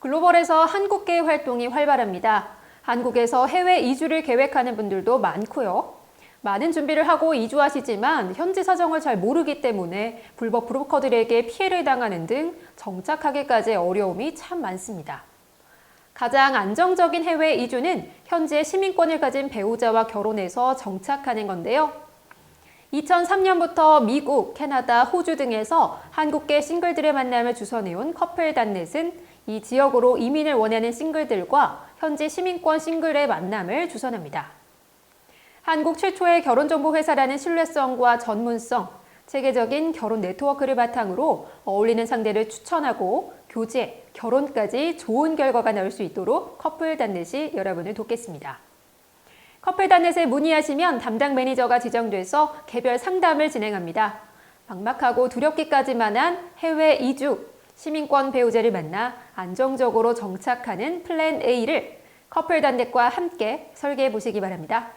글로벌에서 한국계 활동이 활발합니다. 한국에서 해외 이주를 계획하는 분들도 많고요. 많은 준비를 하고 이주하시지만 현지 사정을 잘 모르기 때문에 불법 브로커들에게 피해를 당하는 등 정착하기까지 어려움이 참 많습니다. 가장 안정적인 해외 이주는 현재 시민권을 가진 배우자와 결혼해서 정착하는 건데요. 2003년부터 미국, 캐나다, 호주 등에서 한국계 싱글들의 만남을 주선해온 커플 단넷은 이 지역으로 이민을 원하는 싱글들과 현지 시민권 싱글의 만남을 주선합니다. 한국 최초의 결혼정보 회사라는 신뢰성과 전문성, 체계적인 결혼 네트워크를 바탕으로 어울리는 상대를 추천하고 교제, 결혼까지 좋은 결과가 나올 수 있도록 커플 단넷이 여러분을 돕겠습니다. 커플 단넷에 문의하시면 담당 매니저가 지정돼서 개별 상담을 진행합니다. 막막하고 두렵기까지만 한 해외 이주, 시민권 배우자를 만나 안정적으로 정착하는 플랜 A를 커플단넷과 함께 설계해 보시기 바랍니다.